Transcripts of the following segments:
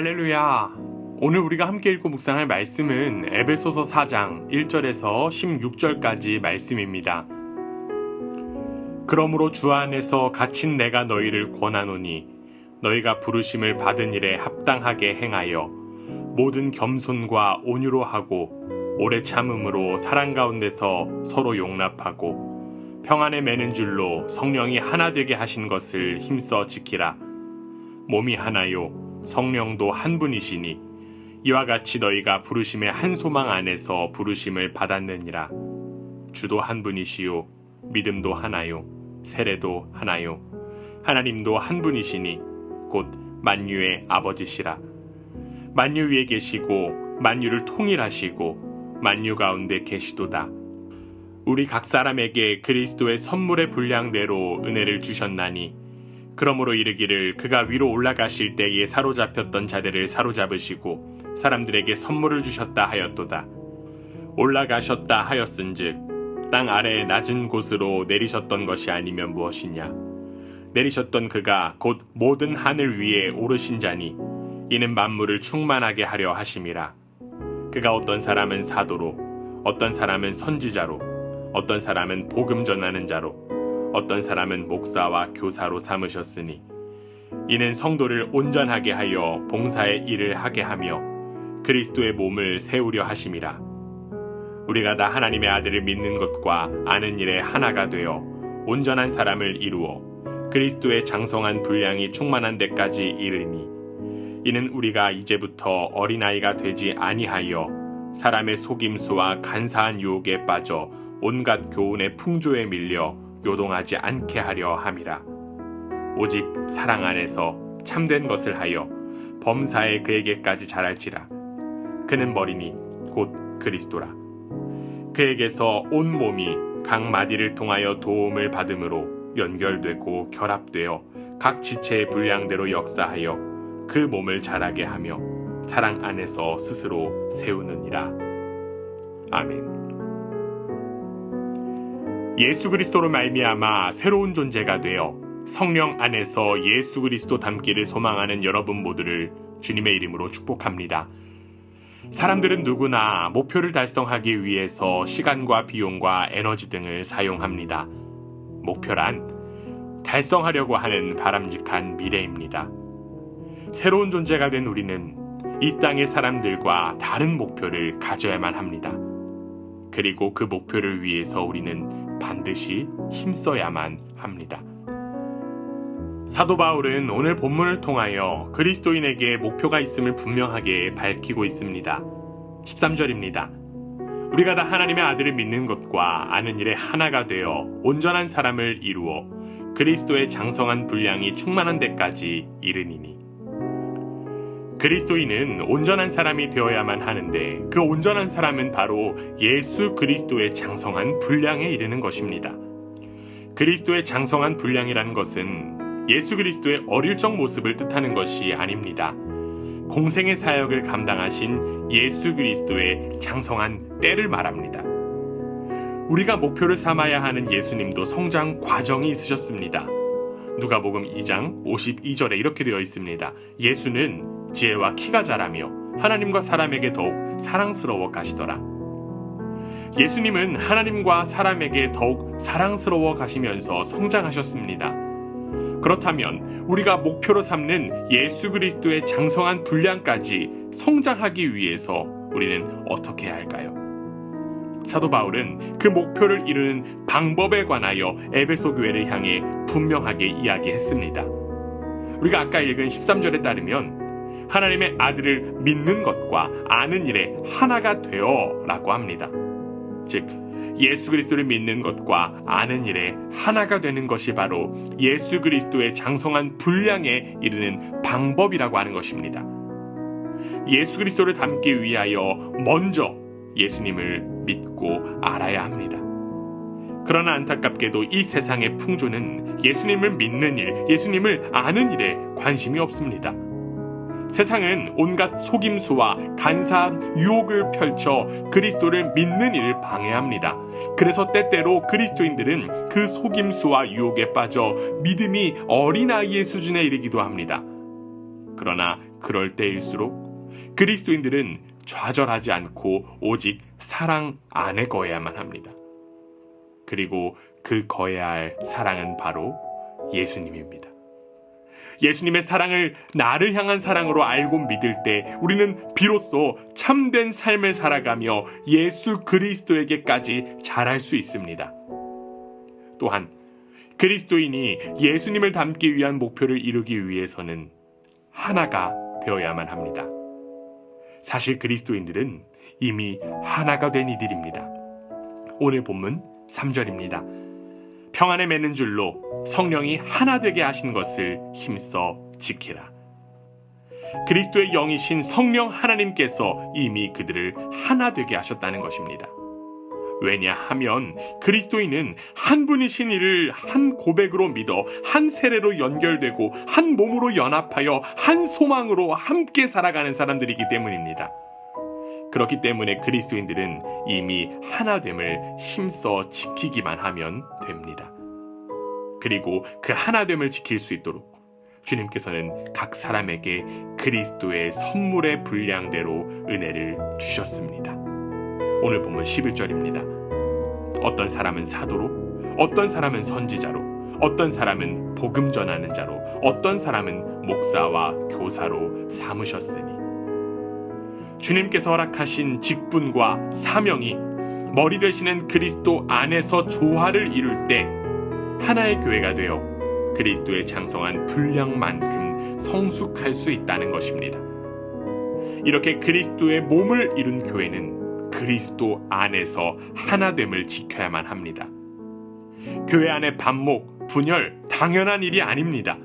할렐루야. 오늘 우리가 함께 읽고 묵상할 말씀은 에베소서 4장 1절에서 16절까지 말씀입니다. 그러므로 주 안에서 갇힌 내가 너희를 권하노니 너희가 부르심을 받은 일에 합당하게 행하여 모든 겸손과 온유로 하고 오래 참음으로 사랑 가운데서 서로 용납하고 평안에 매는 줄로 성령이 하나 되게 하신 것을 힘써 지키라. 몸이 하나요 성령도 한 분이시니 이와 같이 너희가 부르심의 한 소망 안에서 부르심을 받았느니라. 주도 한 분이시요 믿음도 하나요 세례도 하나요 하나님도 한 분이시니 곧 만유의 아버지시라. 만유 위에 계시고 만유를 통일하시고 만유 가운데 계시도다. 우리 각 사람에게 그리스도의 선물의 분량대로 은혜를 주셨나니 그러므로 이르기를 그가 위로 올라가실 때에 사로잡혔던 자들을 사로잡으시고 사람들에게 선물을 주셨다 하였도다. 올라가셨다 하였은즉 땅 아래 낮은 곳으로 내리셨던 것이 아니면 무엇이냐? 내리셨던 그가 곧 모든 하늘 위에 오르신 자니 이는 만물을 충만하게 하려 하심이라. 그가 어떤 사람은 사도로, 어떤 사람은 선지자로, 어떤 사람은 복음 전하는 자로, 어떤 사람은 목사와 교사로 삼으셨으니 이는 성도를 온전하게 하여 봉사의 일을 하게 하며 그리스도의 몸을 세우려 하심이라. 우리가 다 하나님의 아들을 믿는 것과 아는 일에 하나가 되어 온전한 사람을 이루어 그리스도의 장성한 분량이 충만한 데까지 이르니 이는 우리가 이제부터 어린아이가 되지 아니하여 사람의 속임수와 간사한 유혹에 빠져 온갖 교훈의 풍조에 밀려 요동하지 않게 하려 함이라 오직 사랑 안에서 참된 것을 하여 범사에 그에게까지 자랄지라 그는 머리니 곧 그리스도라 그에게서 온 몸이 각 마디를 통하여 도움을 받음으로 연결되고 결합되어 각 지체의 분량대로 역사하여 그 몸을 자라게 하며 사랑 안에서 스스로 세우느니라. 아멘. 예수 그리스도로 말미암아 새로운 존재가 되어 성령 안에서 예수 그리스도 닮기를 소망하는 여러분 모두를 주님의 이름으로 축복합니다. 사람들은 누구나 목표를 달성하기 위해서 시간과 비용과 에너지 등을 사용합니다. 목표란 달성하려고 하는 바람직한 미래입니다. 새로운 존재가 된 우리는 이 땅의 사람들과 다른 목표를 가져야만 합니다. 그리고 그 목표를 위해서 우리는 반드시 힘써야만 합니다. 사도 바울은 오늘 본문을 통하여 그리스도인에게 목표가 있음을 분명하게 밝히고 있습니다. 13절입니다. 우리가 다 하나님의 아들을 믿는 것과 아는 일에 하나가 되어 온전한 사람을 이루어 그리스도의 장성한 분량이 충만한 데까지 이르니니. 그리스도인은 온전한 사람이 되어야만 하는데 그 온전한 사람은 바로 예수 그리스도의 장성한 분량에 이르는 것입니다. 그리스도의 장성한 분량이라는 것은 예수 그리스도의 어릴 적 모습을 뜻하는 것이 아닙니다. 공생의 사역을 감당하신 예수 그리스도의 장성한 때를 말합니다. 우리가 목표를 삼아야 하는 예수님도 성장 과정이 있으셨습니다. 누가복음 2장 52절에 이렇게 되어 있습니다. 예수는 지혜와 키가 자라며 하나님과 사람에게 더욱 사랑스러워 가시더라. 예수님은 하나님과 사람에게 더욱 사랑스러워 가시면서 성장하셨습니다. 그렇다면 우리가 목표로 삼는 예수 그리스도의 장성한 분량까지 성장하기 위해서 우리는 어떻게 해야 할까요? 사도 바울은 그 목표를 이루는 방법에 관하여 에베소 교회를 향해 분명하게 이야기했습니다. 우리가 아까 읽은 13절에 따르면 하나님의 아들을 믿는 것과 아는 일에 하나가 되어 라고 합니다. 즉, 예수 그리스도를 믿는 것과 아는 일에 하나가 되는 것이 바로 예수 그리스도의 장성한 분량에 이르는 방법이라고 하는 것입니다. 예수 그리스도를 닮기 위하여 먼저 예수님을 믿고 알아야 합니다. 그러나 안타깝게도 이 세상의 풍조는 예수님을 믿는 일, 예수님을 아는 일에 관심이 없습니다. 세상은 온갖 속임수와 간사한 유혹을 펼쳐 그리스도를 믿는 일을 방해합니다. 그래서 때때로 그리스도인들은 그 속임수와 유혹에 빠져 믿음이 어린아이의 수준에 이르기도 합니다. 그러나 그럴 때일수록 그리스도인들은 좌절하지 않고 오직 사랑 안에 거해야만 합니다. 그리고 그 거해야 할 사랑은 바로 예수님입니다. 예수님의 사랑을 나를 향한 사랑으로 알고 믿을 때 우리는 비로소 참된 삶을 살아가며 예수 그리스도에게까지 자랄 수 있습니다. 또한 그리스도인이 예수님을 닮기 위한 목표를 이루기 위해서는 하나가 되어야만 합니다. 사실 그리스도인들은 이미 하나가 된 이들입니다. 오늘 본문 3절입니다. 평안에 맺는 줄로 성령이 하나 되게 하신 것을 힘써 지키라. 그리스도의 영이신 성령 하나님께서 이미 그들을 하나 되게 하셨다는 것입니다. 왜냐하면 그리스도인은 한 분이신 이를 한 고백으로 믿어 한 세례로 연결되고 한 몸으로 연합하여 한 소망으로 함께 살아가는 사람들이기 때문입니다. 그렇기 때문에 그리스도인들은 이미 하나됨을 힘써 지키기만 하면 됩니다. 그리고 그 하나됨을 지킬 수 있도록 주님께서는 각 사람에게 그리스도의 선물의 분량대로 은혜를 주셨습니다. 오늘 보면 11절입니다. 어떤 사람은 사도로, 어떤 사람은 선지자로, 어떤 사람은 복음 전하는 자로, 어떤 사람은 목사와 교사로 삼으셨으니 주님께서 허락하신 직분과 사명이 머리 되시는 그리스도 안에서 조화를 이룰 때 하나의 교회가 되어 그리스도의 장성한 분량만큼 성숙할 수 있다는 것입니다. 이렇게 그리스도의 몸을 이룬 교회는 그리스도 안에서 하나됨을 지켜야만 합니다. 교회 안의 반목, 분열, 당연한 일이 아닙니다.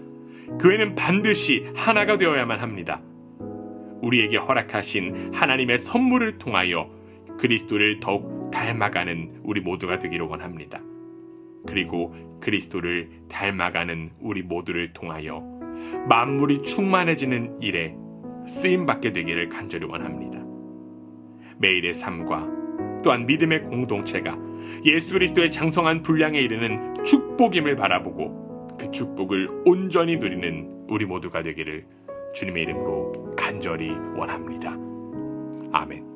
교회는 반드시 하나가 되어야만 합니다. 우리에게 허락하신 하나님의 선물을 통하여 그리스도를 더욱 닮아가는 우리 모두가 되기를 원합니다. 그리고 그리스도를 닮아가는 우리 모두를 통하여 만물이 충만해지는 일에 쓰임 받게 되기를 간절히 원합니다. 매일의 삶과 또한 믿음의 공동체가 예수 그리스도의 장성한 분량에 이르는 축복임을 바라보고 그 축복을 온전히 누리는 우리 모두가 되기를 주님의 이름으로 간절히 원합니다. 아멘.